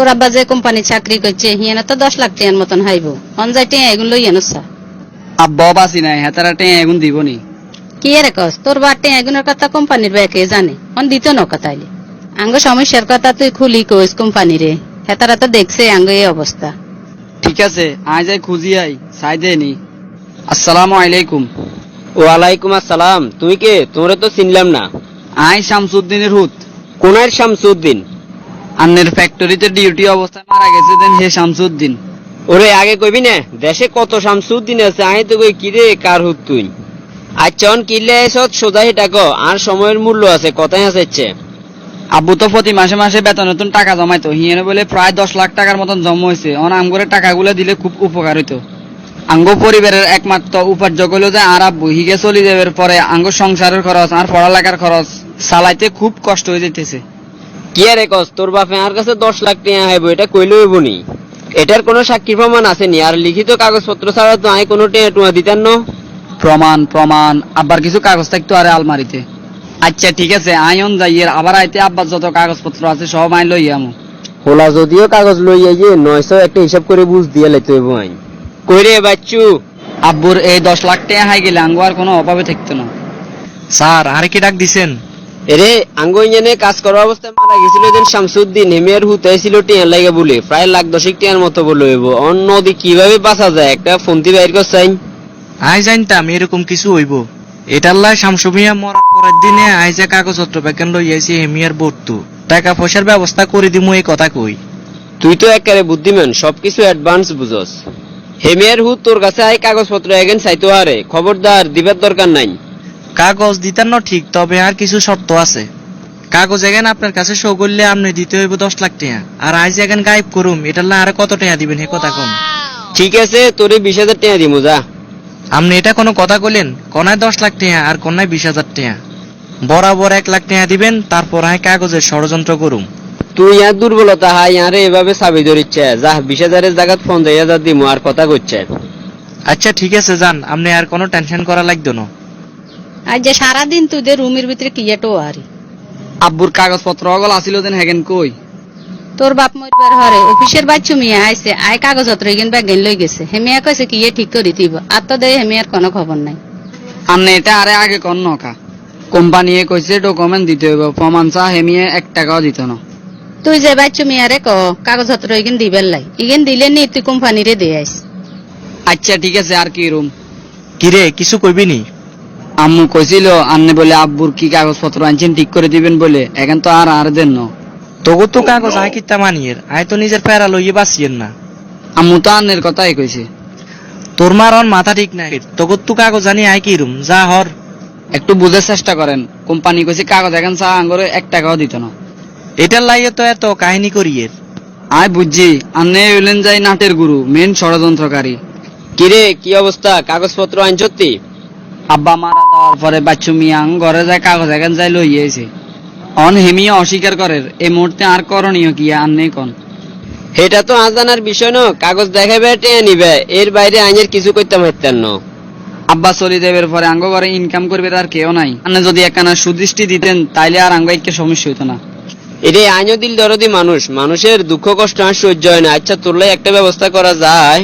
তোর আব্বা যে কোম্পানি চাকরি করছে হিয়ানা তো দশ লাখ টিয়ার মতন হাইব। অন যাইতে এগুলো লই আনসা আব্বাও বাসি নাই হেতারা টেঁ এগুন দিবনি। কি এর কস? তোর বাটে এগুনের কথা কোম্পানির ব্যাকে জানে? অন দিত ন কথাইলে আঙ্গ সমস্যার কথা তুই খুলি কইস কোম্পানি কোম্পানিরে। হেতারা তো দেখছে আঙ্গ এই অবস্থা। ঠিক আছে আয় যাই খুঁজি আই সাই দে নি। আসসালামু আলাইকুম। ওয়ালাইকুম আসসালাম। তুই কে? তোমরা তো চিনলাম না। আই শামসুদ্দিনের হুত। কোনার শামসুদ্দিন? আন্নের ফ্যাক্টরিতে ডিউটি অবস্থায় মারা গেছে দেন হে শামসুদ্দিন। ওরে আগে কইবি না দেশে কত শামসুদ্দিন আছে আই তো কই কিরে কার হুত তুই? আচ্ছা অন কিল্লে এসত সোজা হেটা ক আর সময়ের মূল্য আছে কথাই আছে। আব্বু তো প্রতি মাসে মাসে বেতন নতুন টাকা জমাইতো হিয়েনে বলে প্রায় দশ লাখ টাকার মতন জমা হয়েছে অন আমগরে টাকাগুলো দিলে খুব উপকার হইতো। আঙ্গ পরিবারের একমাত্র উপার্য হলো যে আর আব্বু হিগে চলে যাবার পরে আঙ্গ সংসারের খরচ আর পড়ালেখার খরচ চালাইতে খুব কষ্ট হয়ে যেতেছে কি আরে কস তোর বাপে আর কাছে দশ লাখ টাকা হাইব এটা কইলে হইব নি এটার কোনো সাক্ষী প্রমাণ আছে নি আর লিখিত কাগজপত্র ছাড়া তো আই কোনো টেয়া টুয়া দিতাম না। প্রমাণ প্রমাণ আব্বার কিছু কাগজ থাকতো আরে আলমারিতে। আচ্ছা ঠিক আছে আয়ন যাইয়ের আবার আইতে আব্বার যত কাগজপত্র আছে সব আইন লই আমু। হোলা যদিও কাগজ লই আইয়ে নয়শো একটা হিসাব করে বুঝ দিয়ে লাইতে হইব আইন। কইরে বাচ্চু আব্বুর এই দশ লাখ টাকা হাই গেলে আঙ্গু আর কোনো অভাবে থাকতো না। স্যার আরে কি ডাক দিছেন? এরে আঙ্গ ইঞ্জানে কাজ করার অবস্থায় মারা গেছিল যেন শামসুদ্দিন। হেমিয়ার হুতাইছিল টিয়ার লাগে বলে। প্রায় লাখ দশেক টিয়ার মতো বলে হইব। অন্য নদী কীভাবে বাঁচা যায়? একটা ফোনটি বাইর আই জানতাম এরকম কিছু হইব। এটার লাই শামসুমিয়া মরার পরের দিনে কাগজপত্র প্যাকেন হেমিয়ার বর্তু টাকা পয়সার ব্যবস্থা করে দিমু এই কথা কই। তুই তো একেবারে বুদ্ধিমান সবকিছু অ্যাডভান্স বুঝস। হেমিয়ার হুত তোর কাছে আই কাগজপত্র এগেন চাইতো আরে। খবরদার দিবার দরকার নাই। কাগজ দিতেন না ঠিক তবে আর কিছু শর্ত আছে। কাগজ এখান আপনার কাছে শো করলে আপনি দিতে হইব দশ লাখ টাকা। আর আজ এখান গায়েব করুম এটার না আর কত টাকা দিবেন হে কথা কম ঠিক আছে তোরে বিশ হাজার টাকা দিমু যা। আপনি এটা কোনো কথা কইলেন? কনায় দশ লাখ টাকা আর কনায় বিশ হাজার টাকা। বরাবর এক লাখ টাকা দিবেন তারপর আয় কাগজের ষড়যন্ত্র করুম। তুই আর দুর্বলতা হাই আরে এভাবে চাবি ধরিচ্ছে। যা বিশ হাজারের জায়গাত পঞ্চাশ হাজার দিমু আর কথা করছে আচ্ছা ঠিক আছে যান। আপনি আর কোনো টেনশন করা লাগতো না। আজ যে সারাদিন তুই রুমের ভিতরে কি এটো আরি আব্বুর কাগজপত্র অগল আসিল দেন হেগেন কই? তোর বাপ মরবার হরে অফিসের বাচ্চু মিয়া আইছে আই কাগজপত্র এগেন ব্যাগেন লই গেছে। হেমিয়া কইছে কি এ ঠিক করে দিব আর তো দেয় হেমিয়ার কোনো খবর নাই। আমনে এটা আরে আগে কন নকা কোম্পানি কইছে ডকুমেন্ট দিতে হইব প্রমাণ চা হেমিয়ে এক টাকাও দিত না। তুই যে বাচ্চু মিয়ারে ক কাগজপত্র এগেন দিবেন লাই। এগেন দিলে নি তুই কোম্পানিরে দিয়ে আইস। আচ্ছা ঠিক আছে আর কি রুম? কিরে কিছু কইবি নি? আম্মু কইছিল আন্নে বলে আব্বুর কি কাগজপত্র আনছেন ঠিক করে দিবেন বলে। এখন তো আর আর দেন তোগো তো কাগজ আয় কিতা মানিয়ের? আয় তো নিজের প্যারা লইয়ে বাঁচিয়েন না। আম্মু তো আন্নের কথাই কইছে। তোর মার অন মাথা ঠিক নাই। তোগো তো কাগজ জানি আয় কি রুম যা হর। একটু বুঝার চেষ্টা করেন। কোম্পানি কইছে কাগজ এখন চা আঙ্গরে এক টাকাও দিত না। এটার লাইয়ে তো এত কাহিনী করিয়ের। আয় বুঝছি আন্নে হইলেন যাই নাটের গুরু মেন ষড়যন্ত্রকারী। কিরে কি অবস্থা? কাগজপত্র আইন সত্যি আব্বা মারা যাওয়ার পরে বাচ্চু মিয়াং ঘরে যায় কাগজ এখন যাই লইয়েছে অন হেমিয়া অস্বীকার করের এই মুহূর্তে আর করণীয় কি আন্নে কন? এটা তো আজানার বিষয় ন কাগজ দেখাবে টেয়া নিবে এর বাইরে আইনের কিছু করতে পারতেন না। আব্বা চলি দেবের পরে আঙ্গ ঘরে ইনকাম করবে তার কেউ নাই। আন্নে যদি একখানা সুদৃষ্টি দিতেন তাইলে আর আঙ্গ একটা সমস্যা হইতো না। এরে আইনও দিল দরদি মানুষ মানুষের দুঃখ কষ্ট আর সহ্য হয় না। আচ্ছা তোর লাই একটা ব্যবস্থা করা যায়।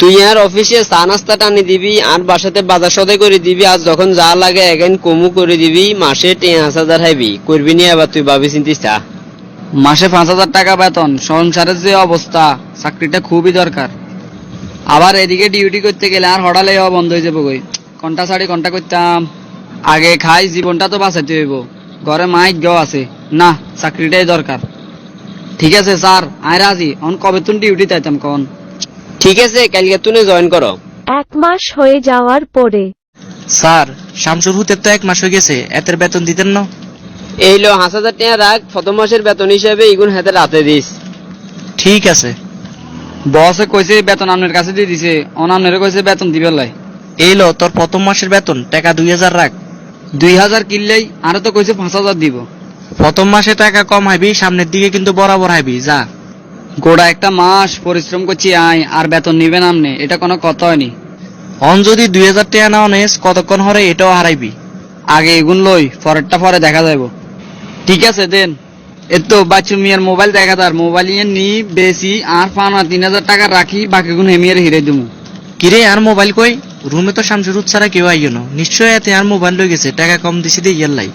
তুই আর অফিসে চা নাস্তা টানি দিবি, আর বাসাতে বাজার সদাই করে দিবি, আর যখন যা লাগে এগেন কমু করে দিবি, মাসে টেঁয়াশ হাজার হাইবি। করবি নি আবার তুই ভাবি চিন্তিস চা মাসে পাঁচ হাজার টাকা বেতন, সংসারের যে অবস্থা, চাকরিটা খুবই দরকার। আবার এদিকে ডিউটি করতে গেলে আর হঠালে বন্ধ হয়ে যাব গই ঘণ্টা সাড়ে ঘণ্টা করতাম। আগে খাই, জীবনটা তো বাঁচাতে হইব। ঘরে মাইক গেও আছে। না, চাকরিটাই দরকার। ঠিক আছে, স্যার, আয় রাজি। অন কবে তুমি ডিউটি তাইতাম কন? ঠিক আছে কালকে তুই জয়েন করো। এক মাস হয়ে যাওয়ার পরে। স্যার শামসুর হুতের তো এক মাস হয়ে গেছে এতের বেতন দিতেন না? এই লো হাঁস হাজার টাকা রাখ প্রথম মাসের বেতন হিসাবে ইগুন হাতে রাতে দিস। ঠিক আছে। বসে কইছে বেতন আপনার কাছে দিয়ে দিছে অনামনের কইছে বেতন দিবে লাই। এই লো তোর প্রথম মাসের বেতন টাকা দুই হাজার রাখ। দুই হাজার কিনলেই আরও তো কইছে পাঁচ হাজার দিব। প্রথম মাসে টাকা কম হাইবি সামনের দিকে কিন্তু বরাবর হাইবি যা। গোড়া একটা মাস পরিশ্রম করছি, আয়, আর বেতন নিবেন আমনে। এটা কোনো কথা হয়নি। অন যদি দুই হাজার টাকা না অনেস কতক্ষণ হরে এটাও হারাইবি। আগে এগুন লই, পরেরটা পরে দেখা যাইব। ঠিক আছে, দেন। এর তো বাচ্চু মিয়ার মোবাইল দেখা তার মোবাইল নিয়ে নি, বেশি, আর পানা তিন হাজার টাকা রাখি, বাকি গুণ হেমিয়ার হিরে দিমু। কিরে, আর মোবাইল কই? রুমে তো শামসুর ছাড়া কেউ আইয় না নিশ্চয় এতে আর মোবাইল লই গেছে, টাকা কম দিছি দে ইয়ার লাই।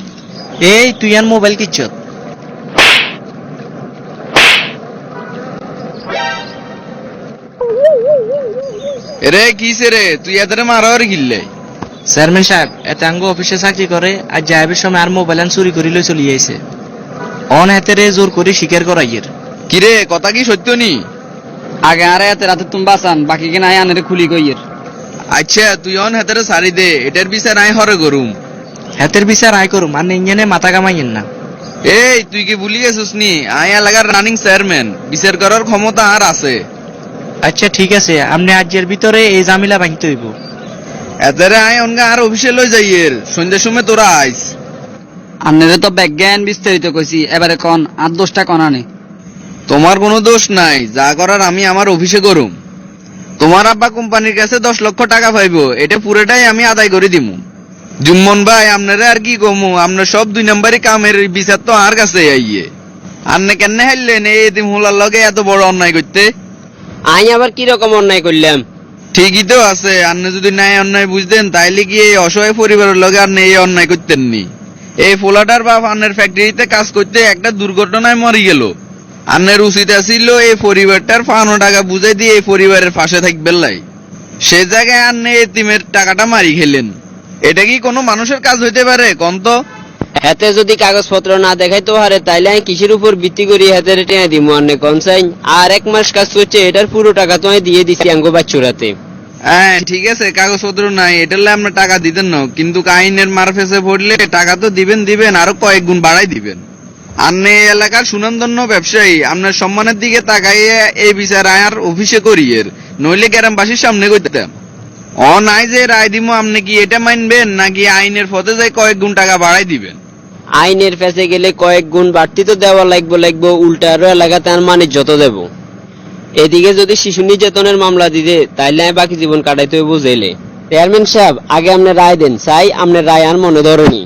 এই, তুই আর মোবাইল কিচ্ছত? রে কিসে রে? তুই এদের মারার গিল্লে? চেয়ারম্যান সাহেব এতে আঙ্গ অফিসে চাকরি করে আর যাইবের সময় আর মোবাইল চুরি করি লই চলি আইছে। অন হাতে রে জোর করে স্বীকার করাইয়ের। কিরে কথা কি সত্য নি? আগে আরে এতে রাতে তুমি বাঁচান বাকি কিনা আনের খুলি কইয়ের। আচ্ছা তুই অন হাতের সারি দে এটার বিচার আই হরে গরুম। হাতের বিচার আয় করুম আর ইঞ্জানে মাথা কামাইয়েন না। এই তুই কি ভুলি গেছিস নি? আই এলাকার রানিং চেয়ারম্যান বিচার করার ক্ষমতা আর আছে। আচ্ছা ঠিক আছে। আপনি আজকের ভিতরে এই জামিলা বাহিতে হইব। এদের আই অনগা আর অফিসে লই যাইয়ের সন্ধ্যার সময় তোরা আইস। আন্নারে তো বিজ্ঞান বিস্তারিত কইছি এবারে কন আর দোষটা কনানে তোমার কোনো দোষ নাই যা করার আমি আমার অফিসে করুম। তোমার আব্বা কোম্পানির কাছে দশ লক্ষ টাকা পাইবো এটা পুরোটাই আমি আদায় করে দিমু। জুম্মন ভাই আপনারা আর কি কমু? আপনার সব দুই নম্বরই কামের বিচার তো আর কাছে আইয়ে। আন্নে কেন হারলেন এই এতিম হুলার লগে এত বড় অন্যায় করতে? আই আবার কি অন্যায় করলাম? ঠিকই তো আছে যদি নাই অন্যায় বুঝতেন, তাইলে কি এই অসহায় পরিবারের লগে অন্যায় এই ফোলাটার বাপ আন্নের ফ্যাক্টরিতে কাজ করতে একটা দুর্ঘটনায় মরে গেল। আন্নের উচিত আছিল এই পরিবারটার পাঁচশো টাকা বুঝাই দিয়ে এই পরিবারের পাশে থাকবেন লাই। সে জায়গায় আন্নে এতিমের টাকাটা মারি খেলেন। এটা কি কোনো মানুষের কাজ হইতে পারে? কন তো? হাতে যদি কাগজপত্র না দেখাইতে পারে, তাইলে আমি কিসের উপর ভিত্তি করি হাতে টেনে দিব অন্য কনসাইন আর এক মাস কাজ করছে এটার পুরো টাকা তো আমি দিয়ে দিছি আঙ্গ বাচ্চুরাতে। হ্যাঁ ঠিক আছে, কাগজপত্র নাই এটালে আপনার টাকা দিতেন না। কিন্তু আইনের মার ফেসে পড়লে টাকা তো দিবেন দিবেন, আরও কয়েক গুণ বাড়াই দিবেন। আপনি এই এলাকার সুনামধন্য ব্যবসায়ী, আপনার সম্মানের দিকে তাকাইয়ে এই বিচার আয়ার অফিসে করিয়ের। নইলে গ্রামবাসীর সামনে করতাম অ, নাই যে রায় দিব আপনি কি এটা মানবেন, নাকি আইনের পথে যাই কয়েক গুণ টাকা বাড়াই দিবেন? আইনের ফেসে গেলে কয়েক গুণ বাড়তি তো দেওয়া লাগবে লাগবে, উল্টা আরও এলাকাতে আর মানে যত দেব। এদিকে যদি শিশু নির্যাতনের মামলা দিতে, তাইলে আমি বাকি জীবন কাটাইতে হইব জেলে। চেয়ারম্যান সাহেব, আগে আপনি রায় দেন, চাই আপনার রায় আর মনে ধরনি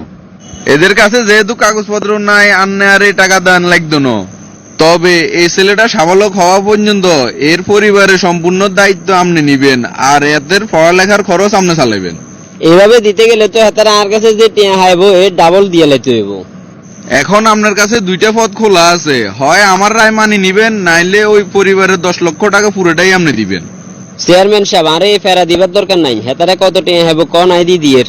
এদের কাছে যেহেতু কাগজপত্র নাই, আন্নে আর টাকা দান লাগতো না। তবে এই ছেলেটা সাবালক হওয়া পর্যন্ত এর পরিবারের সম্পূর্ণ দায়িত্ব আপনি নিবেন, আর এদের পড়ালেখার খরচ আপনি চালাবেন এভাবে দিতে গেলে তো হাতারা আমার কাছে যে টিয়া হাইব এ ডাবল দিয়ে লাইতে হইব। এখন আপনার কাছে দুইটা পথ খোলা আছে। হয় আমার রায় মানি নিবেন নাইলে ওই পরিবারের দশ লক্ষ টাকা পুরোটাই আপনি দিবেন। চেয়ারম্যান সাহেব আরে এই ফেরা দিবার দরকার নাই। হেতারে কত টিয়া হাইব কন আই দি দিয়ে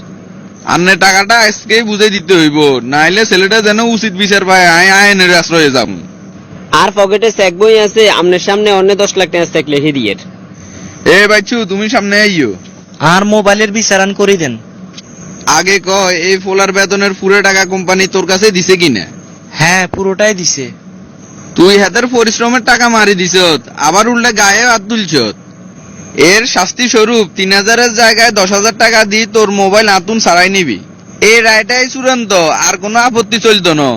আন্নে টাকাটা আজকেই বুঝে দিতে হইব নাইলে ছেলেটা যেন উচিত বিচার পায় আয় আইনের আশ্রয়ে যাব আর পকেটে চেক বই আছে আপনার সামনে অন্য দশ লাখ টাকা চেক লিখে দিয়ে এ বাচ্চু তুমি সামনে আইও আর মোবাইলের বিচারান করে দেন। আগে কয় এই ফোলার বেতনের পুরো টাকা কোম্পানি তোর কাছে দিছে কিনা? হ্যাঁ পুরোটাই দিছে। তুই হাতের পরিশ্রমের টাকা মারি দিছ আবার উল্টে গায়ে হাত তুলছ এর শাস্তি স্বরূপ তিন হাজারের জায়গায় দশ হাজার টাকা দিয়ে তোর মোবাইল আতুন সারাই নিবি। এই রায়টাই চূড়ান্ত আর কোনো আপত্তি চলতো না।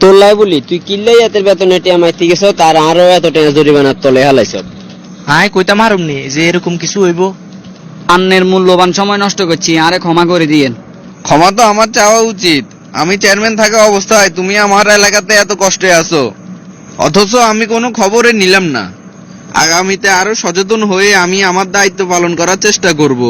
তোল্লাই বলি তুই কিল্লাই এতের বেতনে টিয়া মাইতে গেছ তার আরও এত টাকা জরিমানার তলে হালাইছ হাই কইতা মারুম নি যে এরকম কিছু হইব? আন্নের মূল্যবান সময় নষ্ট করছি আরে ক্ষমা করে দিয়েন। ক্ষমা তো আমার চাওয়া উচিত। আমি চেয়ারম্যান থাকা অবস্থায় তুমি আমার এলাকাতে এত কষ্টে আছো। অথচ আমি কোনো খবরে নিলাম না। আগামীতে আরও সচেতন হয়ে আমি আমার দায়িত্ব পালন করার চেষ্টা করব।